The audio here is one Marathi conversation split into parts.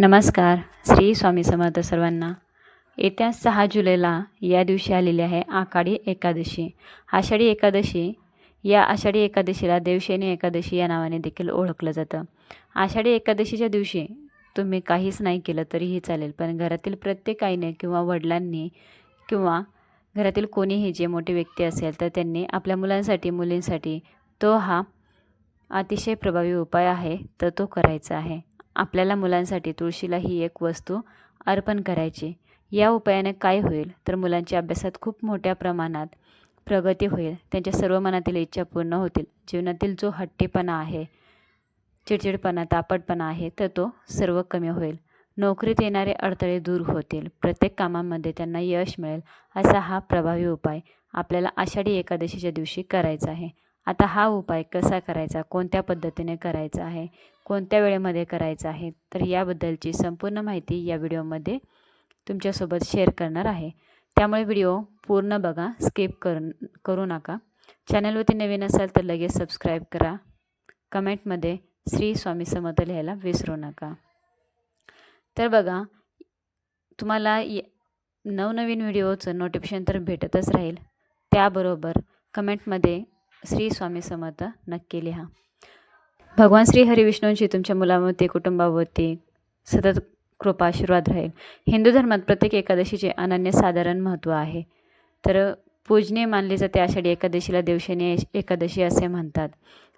नमस्कार श्री स्वामी समर्थ सर्वांना. येत्या सहा जुलैला या दिवशी आलेली आहे आषाढी एकादशी. आषाढी एकादशी या आषाढी एकादशीला देवशेनी एकादशी या नावाने देखील ओळखलं जातं. आषाढी एकादशीच्या दिवशी तुम्ही काहीच नाही केलं तरीही चालेल पण घरातील प्रत्येक आईने किंवा वडिलांनी किंवा घरातील कोणीही जे मोठे व्यक्ती असेल तर त्यांनी आपल्या मुलांसाठी मुलींसाठी तो हा अतिशय प्रभावी उपाय आहे तर तो करायचा आहे. आपल्याला मुलांसाठी तुळशीला ही एक वस्तू अर्पण करायची. या उपायाने काय होईल? तर मुलांच्या अभ्यासात खूप मोठ्या प्रमाणात प्रगती होईल. त्यांच्या सर्व मनातील इच्छा पूर्ण होतील. जीवनातील जो हट्टीपणा आहे चिडचिडपणा तापटपणा आहे तर तो सर्व कमी होईल. नोकरीत येणारे अडथळे दूर होतील. प्रत्येक कामामध्ये त्यांना यश मिळेल. असा हा प्रभावी उपाय आपल्याला आषाढी एकादशीच्या दिवशी करायचा आहे. आता हा उपाय कसा करायचा? कोणत्या पद्धतीने करायचा आहे? कोणत्या वेळेमध्ये करायचा आहे? तर याबद्दलची संपूर्ण माहिती या व्हिडिओमध्ये तुमच्यासोबत शेअर करणार आहे. त्यामुळे व्हिडिओ पूर्ण बघा स्किप कर करू नका. चॅनलवरती नवीन असाल तर लगेच सबस्क्राईब करा. कमेंटमध्ये श्री स्वामी समर्थ लिहायला विसरू नका. तर बघा तुम्हाला य नवनवीन व्हिडिओचं नोटिफिकेशन तर भेटतच राहील. त्याबरोबर कमेंटमध्ये श्री स्वामी समर्थ नक्की लिहा. भगवान श्री हरिविष्णूंची तुमच्या मुलावरती कुटुंबावरती सतत कृपा आशीर्वाद राहील. हिंदू धर्मात प्रत्येक एकादशीचे अनन्य साधारण महत्त्व आहे. तर पूजने मानले जाते आषाढी एकादशीला देवशनी एकादशी असे म्हणतात.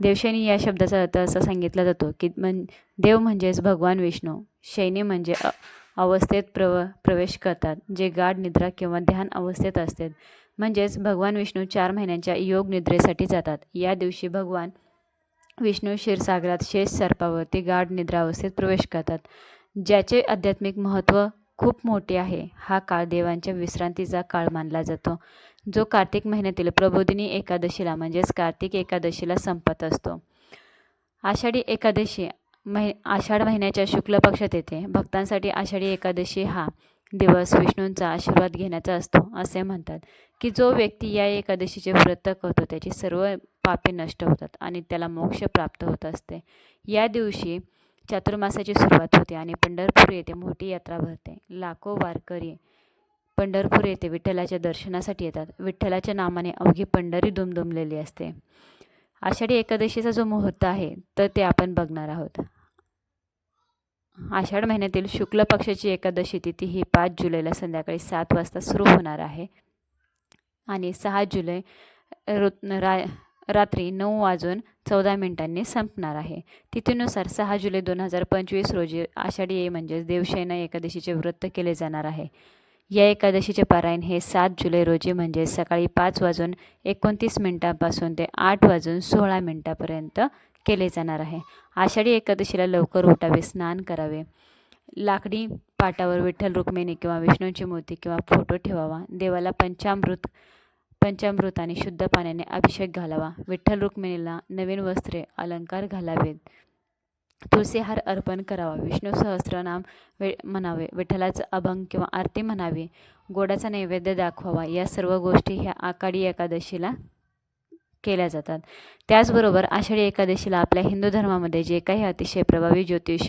देवशनी या शब्दाचा अर्थ असा सांगितला जातो की मन देव म्हणजेच भगवान विष्णू. शैनी म्हणजे अवस्थेत प्रव प्रवेश करतात जे गाढ निद्रा किंवा ध्यान अवस्थेत असतात. म्हणजेच भगवान विष्णू चार महिन्यांच्या योग निद्रेसाठी जातात. या दिवशी भगवान विष्णू क्षीरसागरात शेष सर्पावरती गाढ निद्रावस्थेत प्रवेश करतात. ज्याचे आध्यात्मिक महत्त्व खूप मोठे आहे. हा काळ देवांच्या विश्रांतीचा काळ मानला जातो. जो कार्तिक महिन्यातील प्रबोधिनी एकादशीला म्हणजेच कार्तिक एकादशीला संपत असतो. आषाढी एकादशी महि आषाढ महिन्याच्या शुक्ल पक्षात येते. भक्तांसाठी आषाढी एकादशी हा दिवस विष्णूंचा आशीर्वाद घेण्याचा असतो असे म्हणतात की जो व्यक्ती या एकादशीचे व्रत करतो त्याची सर्व पापे नष्ट होतात आणि त्याला मोक्ष प्राप्त होत असते. या दिवशी चातुर्मासाची सुरुवात होते आणि पंढरपूर येथे मोठी यात्रा भरते. लाखो वारकरी पंढरपूर येथे विठ्ठलाच्या दर्शनासाठी येतात. विठ्ठलाच्या नामाने अवघी पंढरी दुमदुमलेली असते. आषाढी एकादशीचा जो मुहूर्त आहे तर ते आपण बघणार आहोत. आषाढ महिन्यातील शुक्ल पक्षाची एकादशी तिथी ही पाच जुलैला संध्याकाळी सात वाजता सुरू होणार आहे. आणि सहा जुलै रो रा रात्री नऊ वाजून चौदा मिनिटांनी संपणार आहे. तिथीनुसार सहा जुलै दोन हजार पंचवीस रोजी आषाढी म्हणजेच देवशयना एकादशीचे व्रत केले जाणार आहे. या एकादशीचे पारायण हे सात जुलै रोजी म्हणजे सकाळी पाच वाजून एकोणतीस मिनटापासून ते आठ वाजून सोळा मिनटापर्यंत केले जाणार आहे. आषाढी एकादशीला लवकर उठावे स्नान करावे. लाकडी पाटावर विठ्ठल रुक्मिणी किंवा विष्णूंची मूर्ती किंवा फोटो ठेवावा. देवाला पंचामृत पंचामृत आणि शुद्ध पाण्याने अभिषेक घालावा. विठ्ठल रुक्मिणीला नवीन वस्त्रे अलंकार घालावेत. तुळसीहार अर्पण करावा. विष्णू सहस्रनाम वे म्हणावे. विठ्ठलाचं अभंग किंवा आरती म्हणावी. गोडाचा नैवेद्य दाखवावा. या सर्व गोष्टी ह्या आकाडी एकादशीला केल्या जातात. त्याचबरोबर आषाढी एकादशीला आपल्या हिंदू धर्मामध्ये जे काही अतिशय प्रभावी ज्योतिष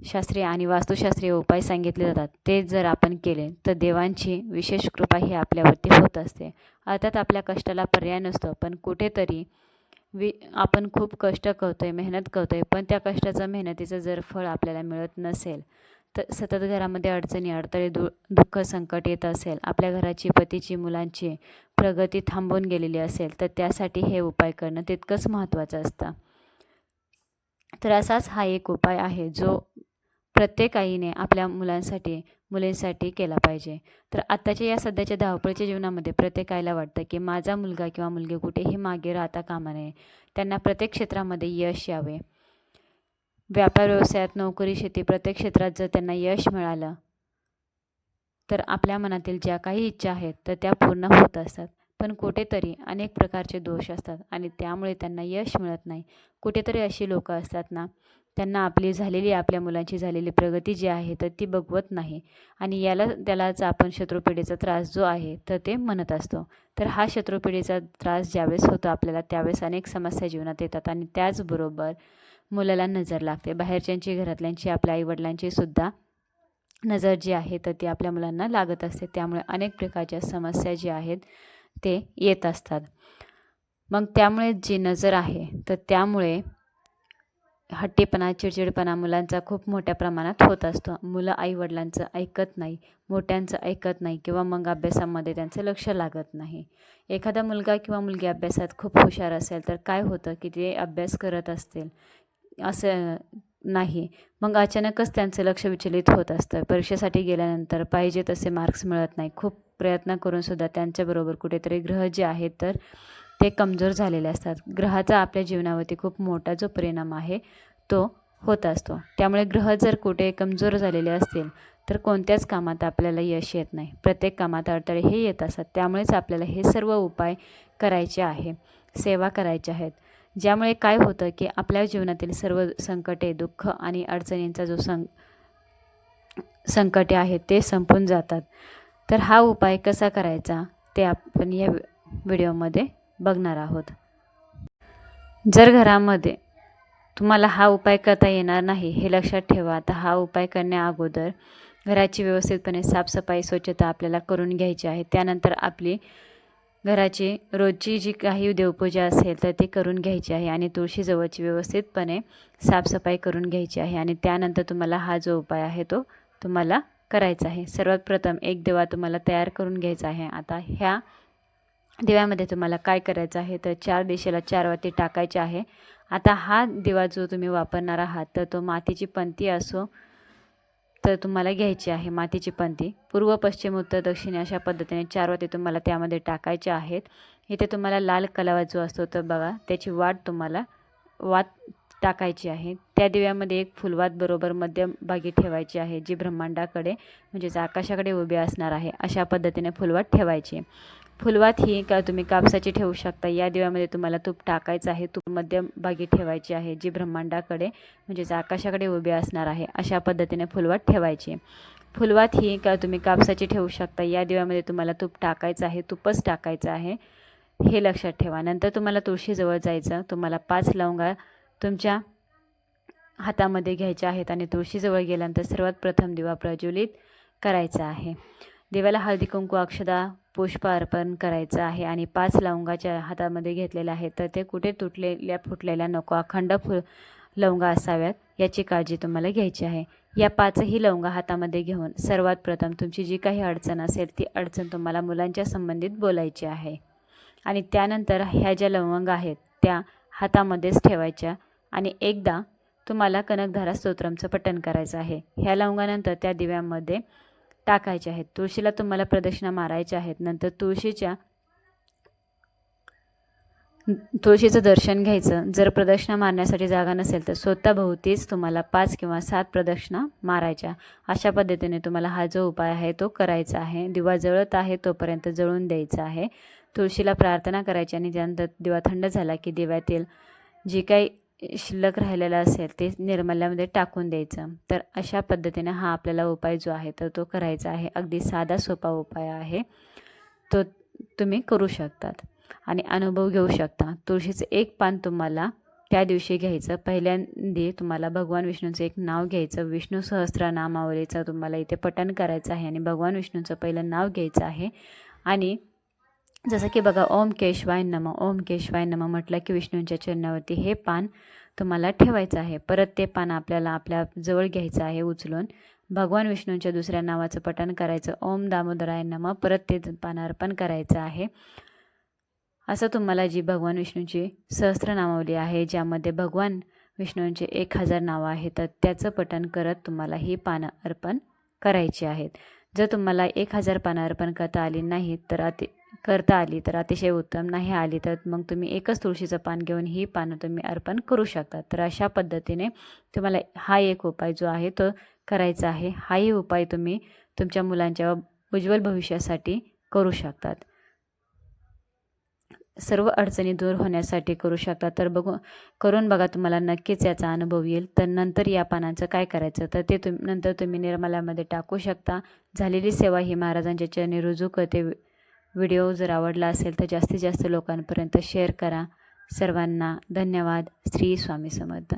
शास्त्रीय आणि वास्तुशास्त्रीय उपाय सांगितले जातात ते जर आपण केले तर देवांची विशेष कृपा ही आपल्यावरती होत असते. अर्थात आपल्या कष्टाला पर्याय नसतो पण कुठेतरी वि आपण खूप कष्ट करतो आहे मेहनत करतो आहे पण त्या कष्टाचं मेहनतीचं जर फळ आपल्याला मिळत नसेल तर सतत घरामध्ये अडचणी अडथळे दु दुःख संकट येत असेल आपल्या घराची पतीची मुलांची प्रगती थांबून गेलेली असेल तर त्यासाठी हे उपाय करणं तितकंच महत्त्वाचं असतं. तर असाच हा एक उपाय आहे जो प्रत्येक आईने आपल्या मुलांसाठी मुलींसाठी केला पाहिजे. तर आत्ताच्या या सध्याच्या धावपळीच्या जीवनामध्ये प्रत्येक आईला वाटतं की माझा मुलगा किंवा मुलगी कुठेही मागे राहता कामा नये. त्यांना प्रत्येक क्षेत्रामध्ये यश यावे. व्यापार व्यवसायात नोकरी शेती प्रत्येक क्षेत्रात जर त्यांना यश मिळालं तर आपल्या मनातील ज्या काही इच्छा आहेत तर त्या पूर्ण होत असतात. पण कुठेतरी अनेक प्रकारचे दोष असतात आणि त्यामुळे त्यांना यश मिळत नाही. कुठेतरी अशी लोकं असतात ना त्यांना आपली झालेली आपल्या मुलांची झालेली प्रगती जी आहे तर ती बघवत नाही. आणि याला त्यालाच आपण शत्रुपिढीचा त्रास जो आहे तर ते म्हणत असतो. तर हा शत्रुपिढीचा त्रास ज्यावेळेस होतो आपल्याला त्यावेळेस अनेक समस्या जीवनात येतात आणि त्याचबरोबर मुलाला नजर लागते. बाहेरच्यांची घरातल्यांची आपल्या आईवडिलांची सुद्धा नजर जी आहे तर ती आपल्या मुलांना लागत असते. त्यामुळे अनेक प्रकारच्या समस्या जी आहेत ते येत असतात. मग त्यामुळे जी नजर आहे तर त्यामुळे हट्टीपणा चिडचिडपणा मुलांचा खूप मोठ्या प्रमाणात होत असतो. मुलं आईवडिलांचं ऐकत नाही मोठ्यांचं ऐकत नाही किंवा मग अभ्यासामध्ये त्यांचं लक्ष लागत नाही. एखादा मुलगा किंवा मुलगी अभ्यासात खूप हुशार असेल तर काय होतं की ते अभ्यास करत असतील. असं नाही. मग अचानकच त्यांचं लक्ष विचलित होत असतं. परीक्षेसाठी गेल्यानंतर पाहिजे तसे मार्क्स मिळत नाही. खूप प्रयत्न करूनसुद्धा त्यांच्याबरोबर कुठेतरी ग्रह जे आहेत तर ते कमजोर झालेले असतात. ग्रहाचा आपल्या जीवनावरती खूप मोठा जो परिणाम आहे तो होत असतो. त्यामुळे ग्रह जर कुठे कमजोर झालेले असतील तर कोणत्याच कामात आपल्याला यश येत नाही. प्रत्येक कामात अडथळे हे येत असतात. त्यामुळेच आपल्याला हे सर्व उपाय करायचे आहे सेवा करायच्या आहेत. ज्यामुळे काय होतं की आपल्या जीवनातील सर्व संकटे दुःख आणि अडचणींचा जो सं संकटे आहेत ते संपून जातात. तर हा उपाय कसा करायचा ते आपण या व्हिडिओमध्ये बघणार आहोत. जर घरामध्ये तुम्हाला हा उपाय करता येणार नाही हे लक्षात ठेवा. तर हा उपाय करण्या अगोदर घराची व्यवस्थितपणे साफसफाई स्वच्छता आपल्याला करून घ्यायची आहे. त्यानंतर आपली घराची रोजची जी काही देवपूजा असेल तर ती करून घ्यायची आहे आणि तुळशीजवळची व्यवस्थितपणे साफसफाई करून घ्यायची आहे आणि त्यानंतर तुम्हाला हा जो उपाय आहे तो तुम्हाला करायचा आहे. सर्वात प्रथम एक दिवा तुम्हाला तयार करून घ्यायचा आहे. आता ह्या दिव्यामध्ये तुम्हाला काय करायचं आहे तर चार दिशेला चार वाती टाकायचे आहे. आता हा दिवा जो तुम्ही वापरणार आहात तर तो मातीची पंती असो तर तुम्हाला घ्यायची आहे मातीची पंती. पूर्व पश्चिम उत्तर दक्षिण अशा पद्धतीने चार वाती तुम्हाला त्यामध्ये टाकायचे आहेत. इथे तुम्हाला लाल कलावा जो असतो तर बघा त्याची वाट तुम्हाला वात टाकायची आहे. त्या दिव्यामध्ये एक फुलवात बरोबर मध्यभागी ठेवायची आहे जी ब्रह्मांडाकडे म्हणजेच आकाशाकडे उभी असणार आहे अशा पद्धतीने फुलवात ठेवायची फुलवात ही का तुम्ही कापसाची ठेवू शकता? या दिव्यामध्ये तुम्हाला तूप टाकायचं आहे. तूप मध्यभागी ठेवायची आहे. जी ब्रह्मांडाकडे म्हणजेच आकाशाकडे उभी असणार आहे अशा पद्धतीने फुलवात ठेवायची. फुलवात ही का तुम्ही कापसाची ठेवू शकता? या दिव्यामध्ये तुम्हाला तूप टाकायचं आहे. तूपच टाकायचं आहे. हे लक्षात ठेवा. नंतर तुम्हाला तुळशीजवळ जायचं. तुम्हाला पाच लवंगा तुमच्या हातामध्ये घ्यायच्या आहेत आणि तुळशीजवळ गेल्यानंतर सर्वात प्रथम दिवा प्रज्वलित करायचा आहे. देवाला हळदी कुंकू अक्षदा पुष्प अर्पण करायचं आहे आणि पाच लवंगाच्या हातामध्ये घेतलेल्या आहेत तर ते कुठे तुटलेल्या फुटलेल्या नको अखंड फुल लवंगा असाव्यात याची काळजी तुम्हाला घ्यायची आहे. या पाचही लवंगा हातामध्ये घेऊन सर्वात प्रथम तुमची जी काही अडचण असेल ती अडचण तुम्हाला मुलांच्या संबंधित बोलायची आहे. आणि त्यानंतर ह्या ज्या लवंगा आहेत त्या हातामध्येच ठेवायच्या आणि एकदा तुम्हाला कनकधारा स्तोत्रमचं पठण करायचं आहे. ह्या लवंगानंतर त्या दिव्यामध्ये टाकायचे आहेत. तुळशीला तुम्हाला प्रदक्षिणा मारायच्या आहेत. नंतर तुळशीच्या तुळशीचं दर्शन घ्यायचं. जर प्रदक्षिणा मारण्यासाठी जागा नसेल तर स्वतःभोवतीच तुम्हाला पाच किंवा सात प्रदक्षिणा मारायच्या. अशा पद्धतीने तुम्हाला हा जो उपाय आहे तो करायचा आहे. दिवा जळत आहे तोपर्यंत जळून द्यायचा आहे. तुळशीला प्रार्थना करायची आणि त्यानंतर दिवा थंड झाला की दिव्यातील जी काही शिल्लक राहिलेलं असेल ते निर्मल्यामध्ये टाकून द्यायचं. तर अशा पद्धतीने हा आपल्याला उपाय जो आहे तर तो करायचा आहे. अगदी साधा सोपा उपाय आहे. तो तुम्ही करू शकतात आणि अनुभव घेऊ शकता. तुळशीचं एक पान तुम्हाला त्या दिवशी घ्यायचं. पहिल्यांदी तुम्हाला भगवान विष्णूचं एक नाव घ्यायचं. विष्णू सहस्त्र नामावलीचं तुम्हाला इथे पठण करायचं आहे आणि भगवान विष्णूचं पहिलं नाव घ्यायचं आहे. आणि जसं की बघा ओम केशवाय नम. ओम केशवाय नम म्हटलं की विष्णूंच्या चरणावरती हे पान तुम्हाला ठेवायचं आहे. परत ते पान आपल्याला आपल्या जवळ घ्यायचं आहे उचलून. भगवान विष्णूंच्या दुसऱ्या नावाचं पठण करायचं. ओम दामोदराय नम. परत ते पान अर्पण करायचं आहे. असं तुम्हाला जी भगवान विष्णूची सहस्त्रनामावली आहे ज्यामध्ये भगवान विष्णूंचे एक हजार नावं आहेत तर त्याचं पठण करत तुम्हाला ही पानं अर्पण करायची आहेत. जर तुम्हाला एक हजार पानं अर्पण करता आली नाहीत तर अति करता आली तर अतिशय उत्तम. नाही आली तर मग तुम्ही एकच तुळशीचं पान घेऊन ही पानं तुम्ही अर्पण करू शकता. तर अशा पद्धतीने तुम्हाला हा एक उपाय जो आहे तो करायचा आहे. हाही उपाय तुम्ही तुमच्या मुलांच्या उज्ज्वल भविष्यासाठी करू शकतात. सर्व अडचणी दूर होण्यासाठी करू शकता. तर बघू करून बघा तुम्हाला नक्कीच याचा अनुभव येईल. तर नंतर या पानांचं काय करायचं? तर ते तुम नंतर तुम्ही निर्मलामध्ये टाकू शकता. झालेली सेवा ही महाराजांच्या चरणी रुजू करते. व्हिडिओ जर आवडला असेल तर जास्तीत जास्त लोकांपर्यंत शेअर करा. सर्वांना धन्यवाद. श्री स्वामी समर्थ.